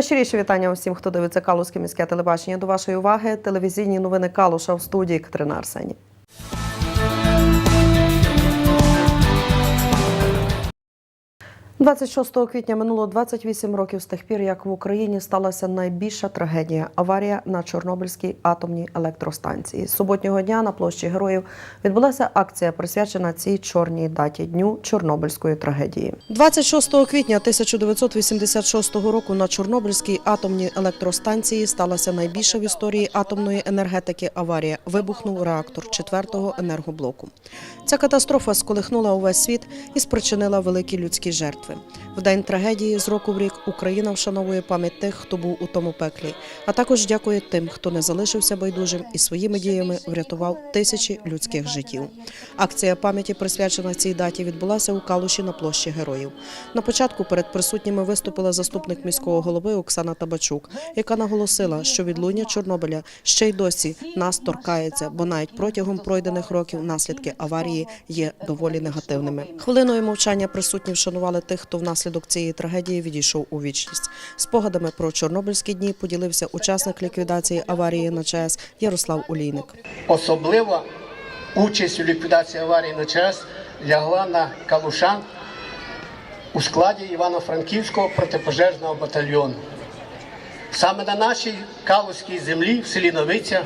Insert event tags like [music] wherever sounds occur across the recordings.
Найщиріші вітання усім, хто дивиться Калузьке міське телебачення. До вашої уваги телевізійні новини Калуша в студії Катерина Арсені. – 26 квітня минуло 28 років з тих пір, як в Україні сталася найбільша трагедія аварія на Чорнобильській атомній електростанції. Суботнього дня на площі героїв відбулася акція, присвячена цій чорній даті дню Чорнобильської трагедії. 26 квітня 1986 року на Чорнобильській атомній електростанції сталася найбільша в історії атомної енергетики аварія. Вибухнув реактор 4-го енергоблоку. Ця катастрофа сколихнула увесь світ і спричинила великі людські жертви. В день трагедії з року в рік Україна вшановує пам'ять тих, хто був у тому пеклі, а також дякує тим, хто не залишився байдужим і своїми діями врятував тисячі людських життів. Акція пам'яті, присвячена цій даті, відбулася у Калуші на площі героїв. На початку перед присутніми виступила заступник міського голови Оксана Табачук, яка наголосила, що відлуння Чорнобиля ще й досі нас торкається, бо навіть протягом пройдених років наслідки аварії є доволі негативними. Хвилиною мовчання присутні вшанували тих, хто внаслідок цієї трагедії відійшов у вічність. Спогадами про чорнобильські дні поділився учасник ліквідації аварії на ЧАЕС Ярослав Олійник. Особлива участь у ліквідації аварії на ЧАЕС лягла на Калушан у складі Івано-Франківського протипожежного батальйону. Саме на нашій Калузькій землі в селі Новиця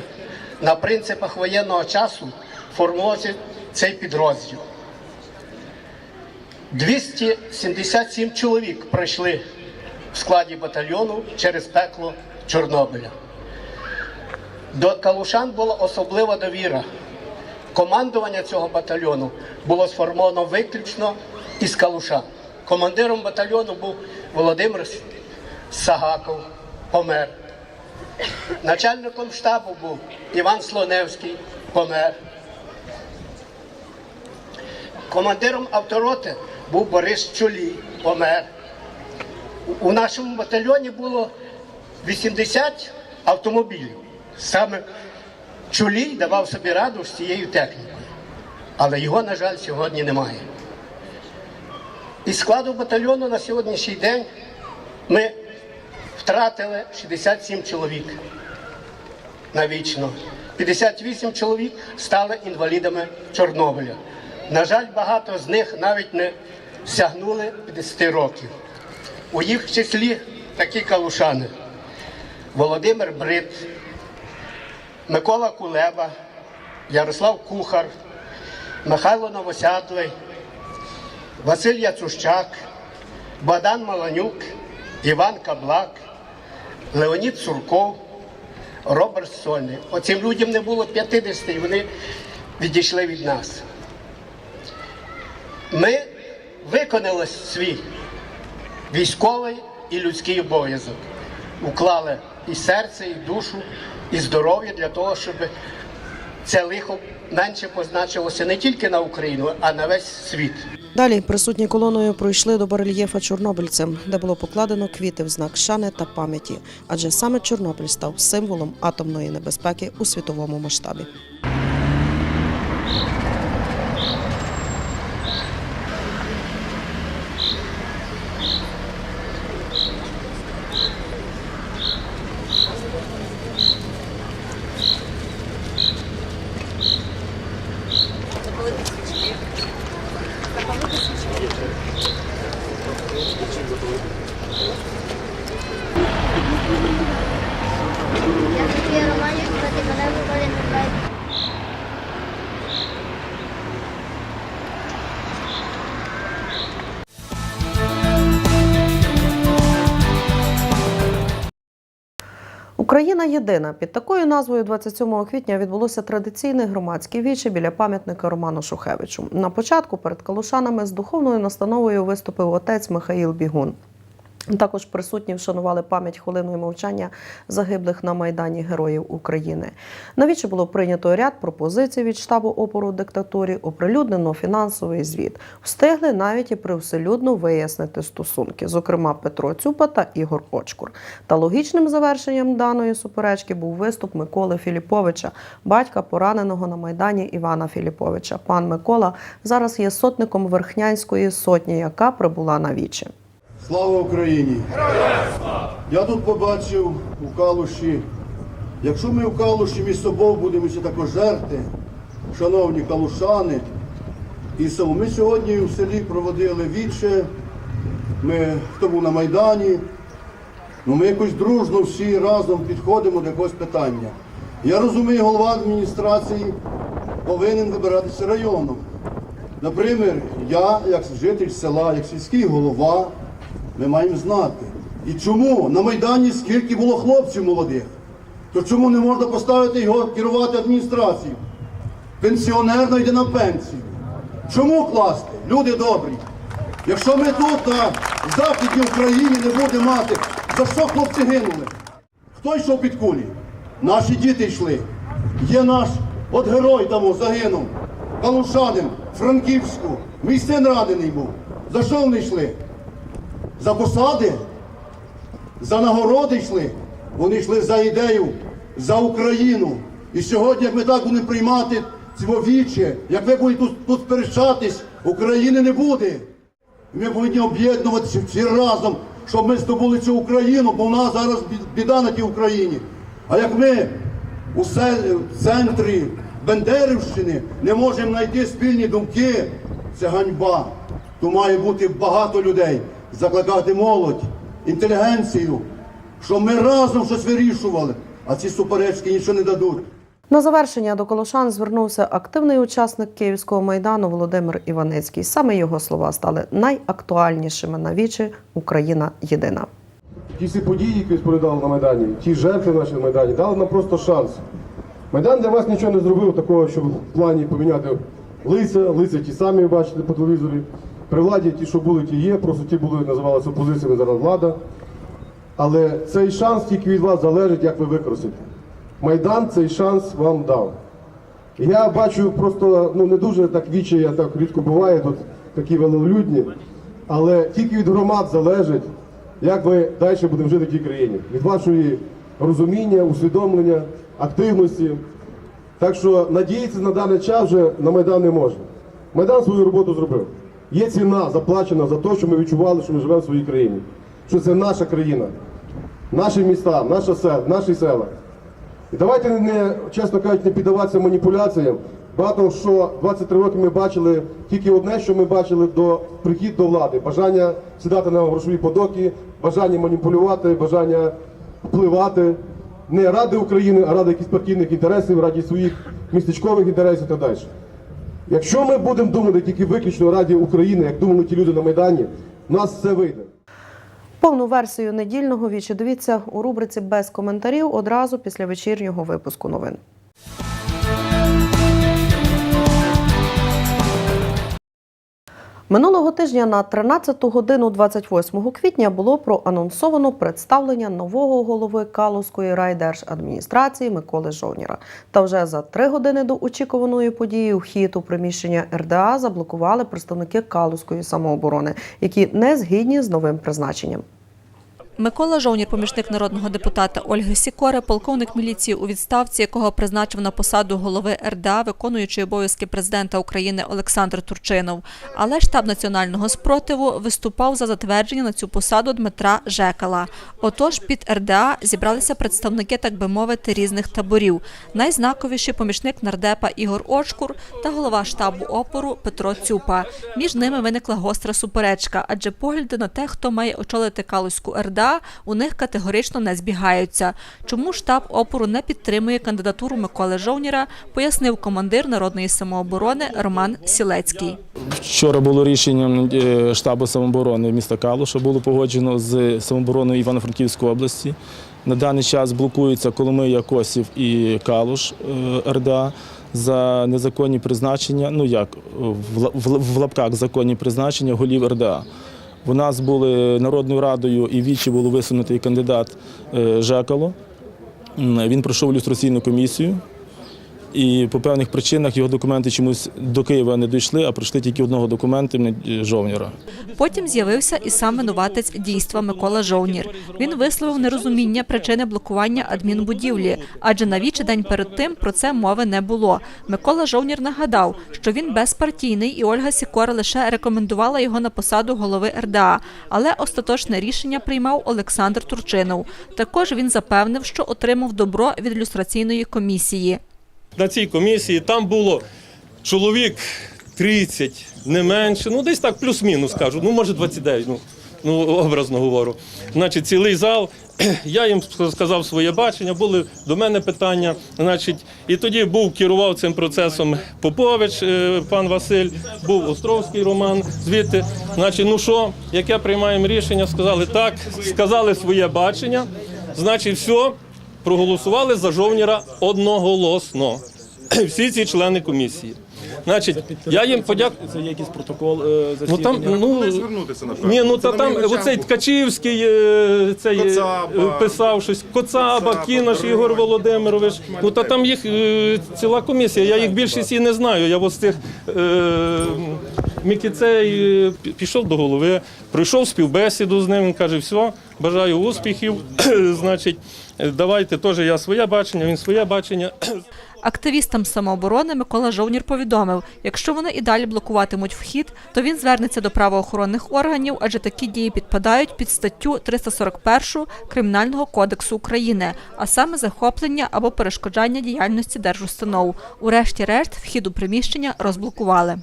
на принципах воєнного часу формувався цей підрозділ. 277 чоловік пройшли в складі батальйону через пекло Чорнобиля. До Калушан була особлива довіра. Командування цього батальйону було сформовано виключно із Калушан. Командиром батальйону був Володимир Сагаков, помер. Начальником штабу був Іван Слоневський, помер. Командиром автороти був Борис Чолій, помер. У нашому батальйоні було 80 автомобілів. Саме Чулій давав собі раду з цією технікою. Але його, на жаль, сьогодні немає. Із складу батальйону на сьогоднішній день ми втратили 67 чоловік навічно. 58 чоловік стали інвалідами Чорнобиля. На жаль, багато з них навіть не сягнули 50 років. У їх числі такі калушани. Володимир Брит, Микола Кулеба, Ярослав Кухар, Михайло Новосядлий, Василь Яцущак, Богдан Маланюк, Іван Каблак, Леонід Сурков, Роберт Сольний. Оцим людям не було 50 і вони відійшли від нас. Ми виконали свій військовий і людський обов'язок. Уклали і серце, і душу, і здоров'я для того, щоб це лихо менше позначилося не тільки на Україну, а на весь світ. Далі присутні колоною пройшли до барельєфа чорнобильцям, де було покладено квіти в знак шани та пам'яті, адже саме Чорнобиль став символом атомної небезпеки у світовому масштабі. Україна єдина під такою назвою 27 квітня відбулося традиційне громадське віче біля пам'ятника Роману Шухевичу. На початку перед калушанами з духовною настановою виступив отець Михаїл Бігун. Також присутні вшанували пам'ять хвилиною мовчання загиблих на майдані Героїв України. Навіче було прийнято ряд пропозицій від штабу опору диктатурі, оприлюднено фінансовий звіт. Встигли навіть і привселюдно вияснити стосунки, зокрема Петро Цюпа та Ігор Очкур. Та логічним завершенням даної суперечки був виступ Миколи Філіповича, батька пораненого на майдані Івана Філіповича. Пан Микола зараз є сотником Верхнянської сотні, яка прибула на віче. Слава Україні! Я тут побачив у Калуші, якщо ми в Калуші між собою будемо ще також жерти, шановні калушани, і. Ми сьогодні в селі проводили віче, ми хто був на Майдані, ну ми якось дружно всі разом підходимо до якогось питання. Я розумію, голова адміністрації повинен вибиратися районом. Наприклад, я, як житель села, як сільський голова, ми маємо знати. І чому на Майдані скільки було хлопців молодих, то чому не можна поставити його керувати адміністрацією? Пенсіонер йде на пенсію. Чому класти? Люди добрі. Якщо ми тут на Західній Україні не будемо мати, за що хлопці гинули? Хто йшов під кулі? Наші діти йшли. Є наш от герой там загинув. Калушанин, Франківську. Мій син ранений був. За що вони йшли? За посади? За нагороди йшли. Вони йшли за ідею, за Україну. І сьогодні, як ми так будемо приймати цвовіче, як ви будете тут, тут сперечатись, України не буде. Ми повинні об'єднуватися всі разом, щоб ми здобули цю Україну, бо в нас зараз біда на тій Україні. А як ми у центрі Бендерівщини не можемо знайти спільні думки, це ганьба. То має бути багато людей, закликати молодь, інтелігенцію, щоб ми разом щось вирішували, а ці суперечки нічого не дадуть. На завершення до Колошан звернувся активний учасник Київського майдану Володимир Іваницький. Саме його слова стали найактуальнішими на вічі Україна єдина. Ті всі події, які сповідали на Майдані, ті жертви наші на Майдані, дали нам просто шанс. Майдан для вас нічого не зробив такого, щоб в плані поміняти лиця, лиця ті самі бачите по телевізорі. При владі ті, що були, ті є, просто ті були, називалися опозиціями, зараз влада. Але цей шанс тільки від вас залежить, як ви використаєте. Майдан цей шанс вам дав. Я бачу просто ну не дуже так віче, так рідко буває тут такі велолюдні, але тільки від громад залежить, як ми далі будемо жити в тій країні. Від вашої розуміння, усвідомлення, активності. Так що надіятися на даний час вже на Майдан не можна. Майдан свою роботу зробив. Є ціна заплачена за те, що ми відчували, що ми живемо в своїй країні. Що це наша країна, наші міста, наша села, наші села. І давайте не, чесно кажучи, не піддаватися маніпуляціям. Багато що 23 роки ми бачили тільки одне, що ми бачили до прихід до влади: бажання сідати на грошові подоки, бажання маніпулювати, бажання впливати не ради України, а ради якихось партійних інтересів, ради своїх містечкових інтересів і так далі. Якщо ми будемо думати тільки виключно раді України, як думали ті люди на Майдані, у нас все вийде. Повну версію недільного вічі дивіться у рубриці без коментарів одразу після вечірнього випуску новин. Минулого тижня на 13 годину 28 квітня було проанонсовано представлення нового голови Калузької райдержадміністрації Миколи Жовніра. Та вже за три години до очікуваної події вхід у приміщення РДА заблокували представники Калузької самооборони, які не згідні з новим призначенням. Микола Жовнір, помічник народного депутата Ольги Сікори, полковник міліції у відставці, якого призначив на посаду голови РДА, виконуючий обов'язки президента України Олександр Турчинов. Але штаб національного спротиву виступав за затвердження на цю посаду Дмитра Жекала. Отож, під РДА зібралися представники, так би мовити, різних таборів. Найзнаковіші помічник нардепа Ігор Очкур та голова штабу опору Петро Цюпа. Між ними виникла гостра суперечка, адже погляди на те, хто має очолити Калузьку РДА, у них категорично не збігаються. Чому штаб опору не підтримує кандидатуру Миколи Жовніра, пояснив командир народної самооборони Роман Сілецький. Вчора було рішенням е, штабу самооборони міста Калуша, було погоджено з самообороною Івано-Франківської області. На даний час блокуються Коломия, Косів і Калуш е, РДА за незаконні призначення, ну як в лапках законні призначення голів РДА. У нас були Народною радою і вічі було висунутий кандидат Жакало. Жекало. Він пройшов люстраційну комісію. І по певних причинах його документи чомусь до Києва не дійшли, а прийшли тільки одного документу е, жовніра. Потім з'явився і сам винуватець дійства Микола Жовнір. Він висловив нерозуміння причини блокування адмінбудівлі, адже на день перед тим про це мови не було. Микола Жовнір нагадав, що він безпартійний і Ольга Сікора лише рекомендувала його на посаду голови РДА, але остаточне рішення приймав Олександр Турчинов. Також він запевнив, що отримав добро від люстраційної комісії. На цій комісії там було чоловік 30, не менше, ну десь так плюс-мінус кажу, ну може 29, ну, ну образно говорю. Значить, цілий зал. [clears throat] Я їм сказав своє бачення, були до мене питання. Значить, і тоді був керував цим процесом Попович, е, пан Василь, був Островський Роман. Звідти, значить, ну що, яке приймаємо рішення? Сказали так, сказали своє бачення. Значить, все, проголосували за жовніра одноголосно. [clears throat] Всі ці члени комісії. Значить, я їм подякую. Це якийсь протокол е, Ну там ну ні, ну та там оцей Ткачівський е, цей е, Коцаба. писав щось. Коцаба, Кінош Ігор Володимирович. Ну та там їх ціла комісія. Я їх більшість і не знаю. Я ось цих е, Мікіцей е, пішов до голови, пройшов співбесіду з ним. Він каже: все, бажаю успіхів. [clears throat] Значить, е, давайте теж я своє бачення, він своє бачення. [clears throat] Активістам самооборони Микола Жовнір повідомив, якщо вони і далі блокуватимуть вхід, то він звернеться до правоохоронних органів, адже такі дії підпадають під статтю 341 Кримінального кодексу України, а саме захоплення або перешкоджання діяльності держустанов. Урешті-решт вхід у приміщення розблокували.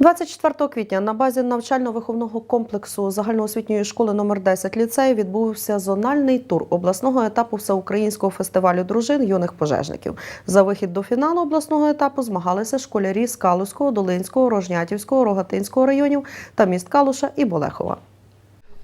24 квітня на базі навчально-виховного комплексу загальноосвітньої школи номер 10 ліцею відбувся зональний тур обласного етапу всеукраїнського фестивалю дружин юних пожежників. За вихід до фіналу обласного етапу змагалися школярі з Калузького, Долинського, Рожнятівського, Рогатинського районів та міст Калуша і Болехова.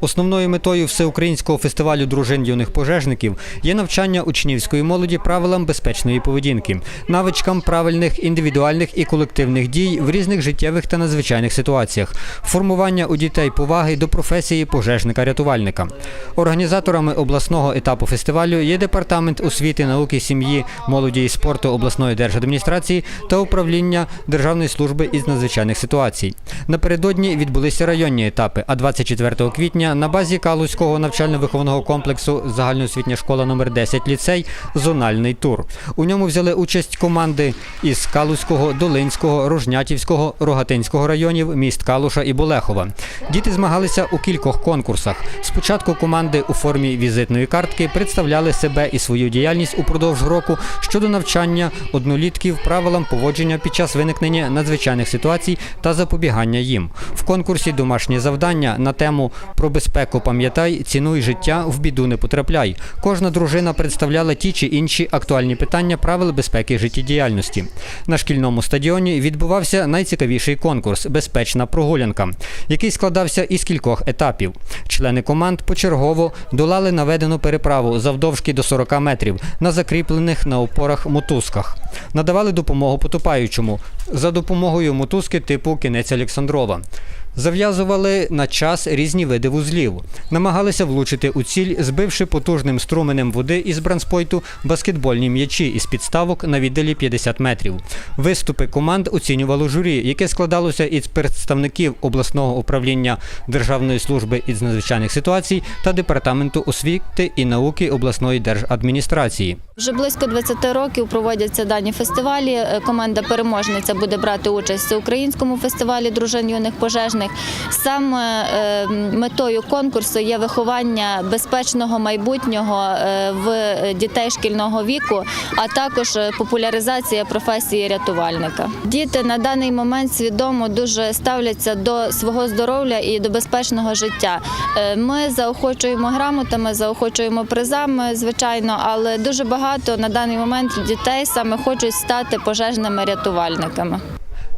Основною метою всеукраїнського фестивалю дружин юних пожежників є навчання учнівської молоді правилам безпечної поведінки, навичкам правильних індивідуальних і колективних дій в різних життєвих та надзвичайних ситуаціях, формування у дітей поваги до професії пожежника-рятувальника. Організаторами обласного етапу фестивалю є департамент освіти, науки, сім'ї, молоді і спорту обласної держадміністрації та управління Державної служби із надзвичайних ситуацій. Напередодні відбулися районні етапи, а 24 квітня на базі Калузького навчально-виховного комплексу загальноосвітня школа номер 10 ліцей зональний тур. У ньому взяли участь команди із Калузького, Долинського, Рожнятівського, Рогатинського районів, міст Калуша і Болехова. Діти змагалися у кількох конкурсах. Спочатку команди у формі візитної картки представляли себе і свою діяльність упродовж року щодо навчання однолітків правилам поводження під час виникнення надзвичайних ситуацій та запобігання їм. В конкурсі домашнє завдання на тему про безпеку пам'ятай, цінуй життя, в біду не потрапляй. Кожна дружина представляла ті чи інші актуальні питання правил безпеки життєдіяльності. На шкільному стадіоні відбувався найцікавіший конкурс Безпечна прогулянка, який складався із кількох етапів. Члени команд почергово долали наведену переправу завдовжки до 40 метрів на закріплених на опорах мотузках. Надавали допомогу потопаючому за допомогою мотузки типу кінець Олександрова. Зав'язували на час різні види вузлів, намагалися влучити у ціль, збивши потужним струменем води із бранспойту баскетбольні м'ячі із підставок на віддалі 50 метрів. Виступи команд оцінювало журі, яке складалося із представників обласного управління Державної служби із надзвичайних ситуацій та департаменту освіти і науки обласної держадміністрації. Вже близько 20 років проводяться дані фестивалі. Е, Команда переможниця буде брати участь у українському фестивалі дружин юних пожежних. Саме е, метою конкурсу є виховання безпечного майбутнього е, в дітей шкільного віку, а також е, популяризація професії рятувальника. Діти на даний момент свідомо дуже ставляться до свого здоров'я і до безпечного життя. Ми заохочуємо грамотами, заохочуємо призами, звичайно, але дуже багато на даний момент дітей саме хочуть стати пожежними рятувальниками.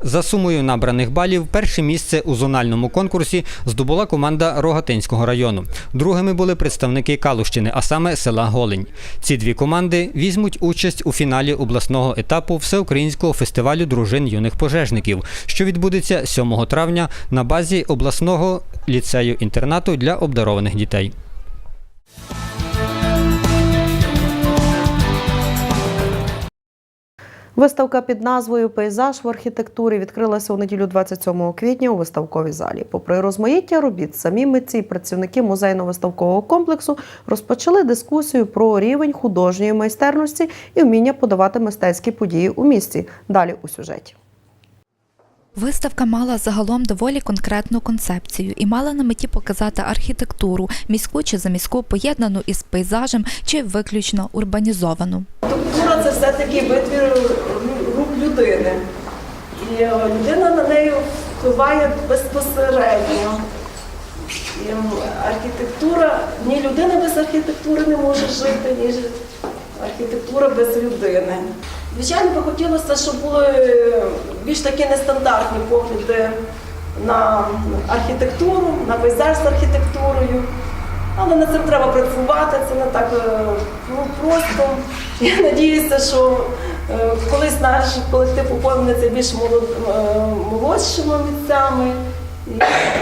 За сумою набраних балів, перше місце у зональному конкурсі здобула команда Рогатинського району. Другими були представники Калущини, а саме села Голень. Ці дві команди візьмуть участь у фіналі обласного етапу Всеукраїнського фестивалю дружин юних пожежників, що відбудеться 7 травня на базі обласного ліцею-інтернату для обдарованих дітей. Виставка під назвою Пейзаж в архітектурі відкрилася у неділю 27 квітня у виставковій залі. Попри розмаїття робіт, самі митці і працівники музейно-виставкового комплексу розпочали дискусію про рівень художньої майстерності і вміння подавати мистецькі події у місті. Далі у сюжеті. Виставка мала загалом доволі конкретну концепцію і мала на меті показати архітектуру, міську чи заміську, поєднану із пейзажем чи виключно урбанізовану. Архітектура це все-таки витвір рук людини. І е, людина на неї впливає безпосередньо. І архітектура, ні людина без архітектури не може жити, ні архітектура без людини. Звичайно, би хотілося, щоб були більш такі нестандартні погляди на архітектуру, на пейзаж з архітектурою. Але над цим треба працювати, це не так е, ну, просто. Я надіюся, що е, колись наш колектив поповниться більш молод- е, молодшими митцями, і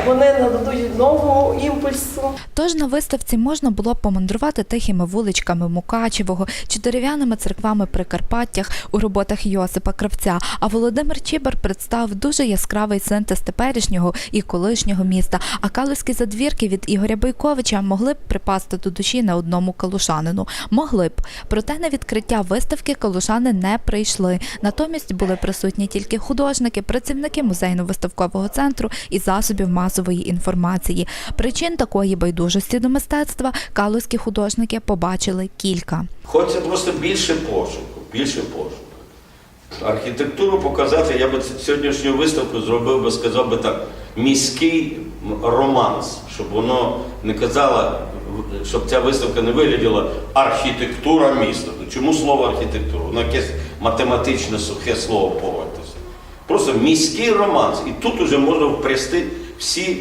вони нададуть нового імпульсу. Тож на виставці можна було помандрувати тихими вуличками Мукачевого чи дерев'яними церквами Прикарпаттях у роботах Йосипа Кравця. А Володимир Чібер представив дуже яскравий синтез теперішнього і колишнього міста. А калузькі задвірки від Ігоря Бойковича могли б припасти до душі не одному калушанину. Могли б. Проте на відкриття виставки калушани не прийшли. Натомість були присутні тільки художники, працівники музейно-виставкового центру і засобів масової інформації. Причин такої байдужості до мистецтва калузькі художники побачили кілька. Хочеться просто більше пошуку, більше пошуку. Архітектуру показати, я би сьогоднішню виставку зробив би, сказав би так, міський романс, щоб воно не казало, щоб ця виставка не виглядала архітектура міста. Чому слово архітектура? Воно якесь математичне сухе слово погодьтеся. Просто міський романс. І тут уже можна впрясти всі,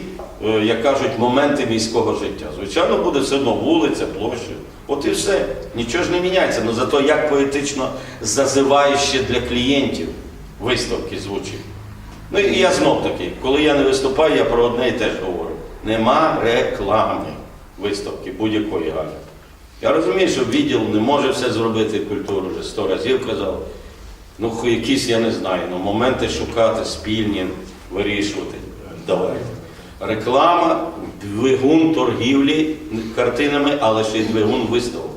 е, як кажуть, моменти міського життя. Звичайно, буде все одно вулиця, площа. От і все. Нічого ж не міняється. але зато як поетично зазивающе для клієнтів виставки звучить. Ну і я знов таки, коли я не виступаю, я про одне і те ж говорю. Нема реклами виставки будь-якої галя. Я розумію, що відділ не може все зробити культуру, вже сто разів казав. Ну, якісь, я не знаю, ну, моменти шукати, спільні, вирішувати. Давайте. Реклама, двигун торгівлі картинами, але ще й двигун виставок.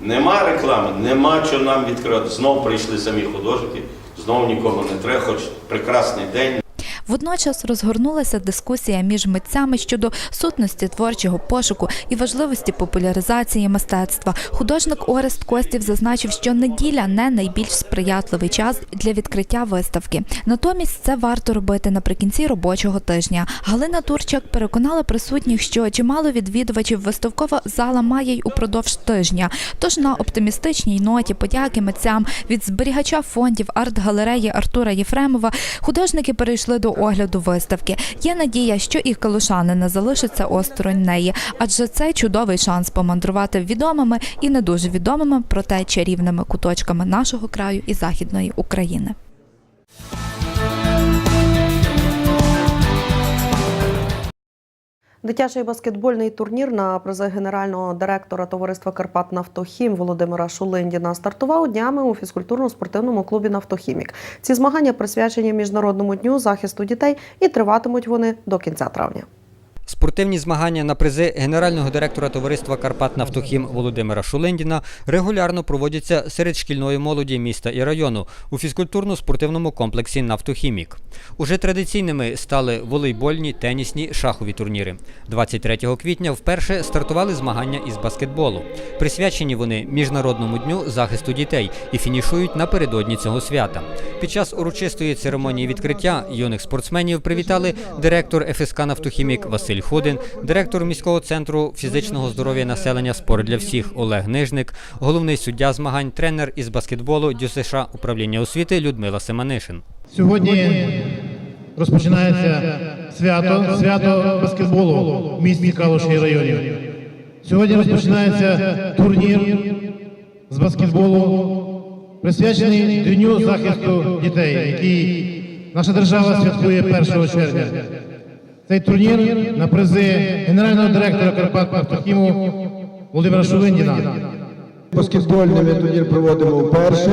Нема реклами, нема що нам відкривати. Знов прийшли самі художники, знов нікого не треба, хоч прекрасний день. Водночас розгорнулася дискусія між митцями щодо сутності творчого пошуку і важливості популяризації мистецтва. Художник Орест Костів зазначив, що неділя не найбільш сприятливий час для відкриття виставки. Натомість це варто робити наприкінці робочого тижня. Галина Турчак переконала присутніх, що чимало відвідувачів виставкова зала має й упродовж тижня. Тож на оптимістичній ноті подяки митцям від зберігача фондів арт-галереї Артура Єфремова художники перейшли до огляду виставки. Є надія, що і калушани не залишаться осторонь неї, адже це чудовий шанс помандрувати відомими і не дуже відомими, проте чарівними куточками нашого краю і західної України. Дитячий баскетбольний турнір на призи генерального директора товариства Карпат Нафтохім Володимира Шулиндіна стартував днями у фізкультурно-спортивному клубі Нафтохімік. Ці змагання присвячені міжнародному дню захисту дітей і триватимуть вони до кінця травня. Спортивні змагання на призи генерального директора товариства Карпат Нафтохім Володимира Шулендіна регулярно проводяться серед шкільної молоді міста і району у фізкультурно-спортивному комплексі Нафтохімік. Уже традиційними стали волейбольні, тенісні, шахові турніри. 23 квітня вперше стартували змагання із баскетболу. Присвячені вони Міжнародному дню захисту дітей і фінішують напередодні цього свята. Під час урочистої церемонії відкриття юних спортсменів привітали директор ФСК Нафтохімік Василь Ходин, директор міського центру фізичного здоров'я населення Спорт для всіх Олег Нижник, головний суддя змагань, тренер із баскетболу ДЮСШ управління освіти Людмила Семенишин. Сьогодні розпочинається свято, свято баскетболу в місті Калуші районі. Сьогодні розпочинається турнір з баскетболу, присвячений Дню захисту дітей, який наша держава святкує 1 червня. Цей турнір на призи генерального директора Карпат Нафтохіму Володимира Шулиндіна. Баскетбольний ми турнір проводимо вперше.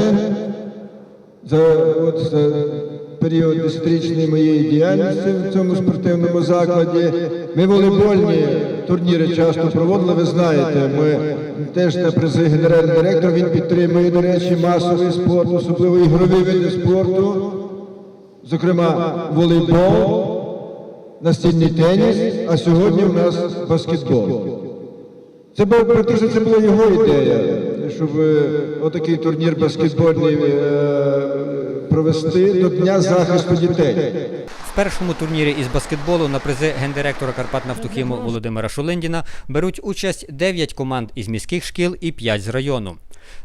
за, от, за період десятирічної моєї діяльності в цьому спортивному закладі. Ми волейбольні турніри часто проводили, ви знаєте, ми теж на призи генеральний директор, він підтримує, до речі, масовий спорт, особливо ігрові види спорту, зокрема волейбол, настільний теніс, а сьогодні у нас баскетбол. Це був практично це була його ідея, щоб е, отакий турнір баскетбольний е, провести до Дня захисту дітей. В першому турнірі із баскетболу на призи гендиректора Карпатнафтохіму Володимира Шулиндіна беруть участь 9 команд із міських шкіл і 5 з району.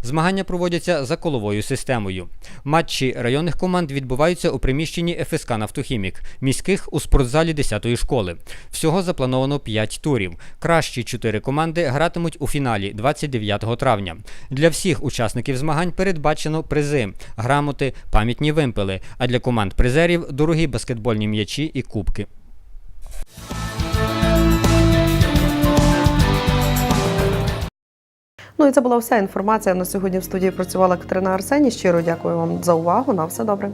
Змагання проводяться за коловою системою. Матчі районних команд відбуваються у приміщенні ФСК «Нафтохімік», міських у спортзалі 10-ї школи. Всього заплановано 5 турів. Кращі 4 команди гратимуть у фіналі 29 травня. Для всіх учасників змагань передбачено призи, грамоти, пам'ятні вимпели, а для команд призерів дорогі баскетбольні м'ячі і кубки. Ну і це була вся інформація. На сьогодні в студії працювала Катерина Арсені. Щиро дякую вам за увагу. На все добре.